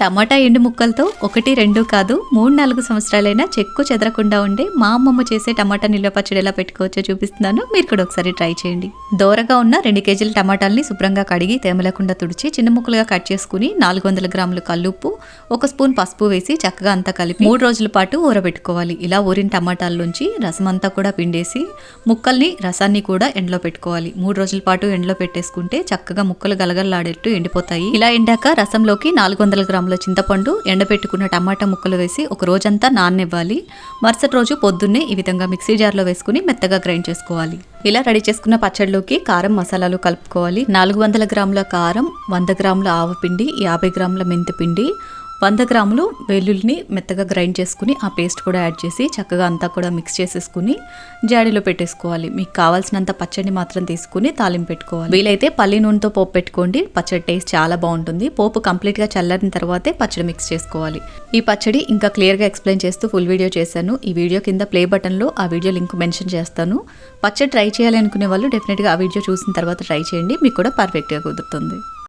టమాటా ఎండు ముక్కలతో ఒకటి రెండు కాదు మూడు నాలుగు సంవత్సరాలైనా చెక్కు చెదరకుండా ఉండే మా అమ్మమ్మ చేసే టమాటా నిల్వ పచ్చడి ఎలా పెట్టుకోవచ్చో చూపిస్తున్నాను. మీరు కూడా ఒకసారి ట్రై చేయండి. దోరగా ఉన్న రెండు కేజీల టమాటాల్ని శుభ్రంగా కడిగి తేమలేకుండా తుడిచి చిన్న ముక్కలుగా కట్ చేసుకుని నాలుగు వందల గ్రాములు కల్లుప్పు ఒక స్పూన్ పసుపు వేసి చక్కగా అంతా కలిపి మూడు రోజుల పాటు ఊరబెట్టుకోవాలి. ఇలా ఊరిన టమాటాల్లోంచి రసం అంతా కూడా పిండేసి ముక్కల్ని రసాన్ని కూడా ఎండలో పెట్టుకోవాలి. మూడు రోజుల పాటు ఎండలో పెట్టేసుకుంటే చక్కగా ముక్కలు గలగలలాడేట్టు ఎండిపోతాయి. ఇలా ఎండాక రసంలోకి నాలుగు వందల గ్రాములు చింతపండు ఎండబెట్టుకున్న టమాటా ముక్కలు వేసి ఒక రోజంతా నాననివ్వాలి. మరుసటి రోజు పొద్దున్నే ఈ విధంగా మిక్సీ జార్లో వేసుకుని మెత్తగా గ్రైండ్ చేసుకోవాలి. ఇలా రెడీ చేసుకున్న పచ్చడిలోకి కారం మసాలాలు కలుపుకోవాలి. నాలుగు వందల గ్రాముల కారం వంద గ్రాముల ఆవపిండి యాభై గ్రాముల మెంతిపిండి వంద గ్రాములు వెల్లుల్లిని మెత్తగా గ్రైండ్ చేసుకుని ఆ పేస్ట్ కూడా యాడ్ చేసి చక్కగా అంతా కూడా మిక్స్ చేసేసుకుని జాడీలో పెట్టేసుకోవాలి. మీకు కావాల్సినంత పచ్చడిని మాత్రం తీసుకుని తాలింపు పెట్టుకోవాలి. వీలైతే పల్లి నూనెతో పోపు పెట్టుకోండి. పచ్చడి టేస్ట్ చాలా బాగుంటుంది. పోపు కంప్లీట్గా చల్లారిన తర్వాతే పచ్చడి మిక్స్ చేసుకోవాలి. ఈ పచ్చడి ఇంకా క్లియర్గా ఎక్స్ప్లెయిన్ చేస్తూ ఫుల్ వీడియో చేశాను. ఈ వీడియో కింద ప్లే బటన్లో ఆ వీడియో లింక్ మెన్షన్ చేస్తాను. పచ్చడి ట్రై చేయాలనుకునే వాళ్ళు డెఫినెట్గా ఆ వీడియో చూసిన తర్వాత ట్రై చేయండి. మీకు కూడా పర్ఫెక్ట్గా కుదురుతుంది.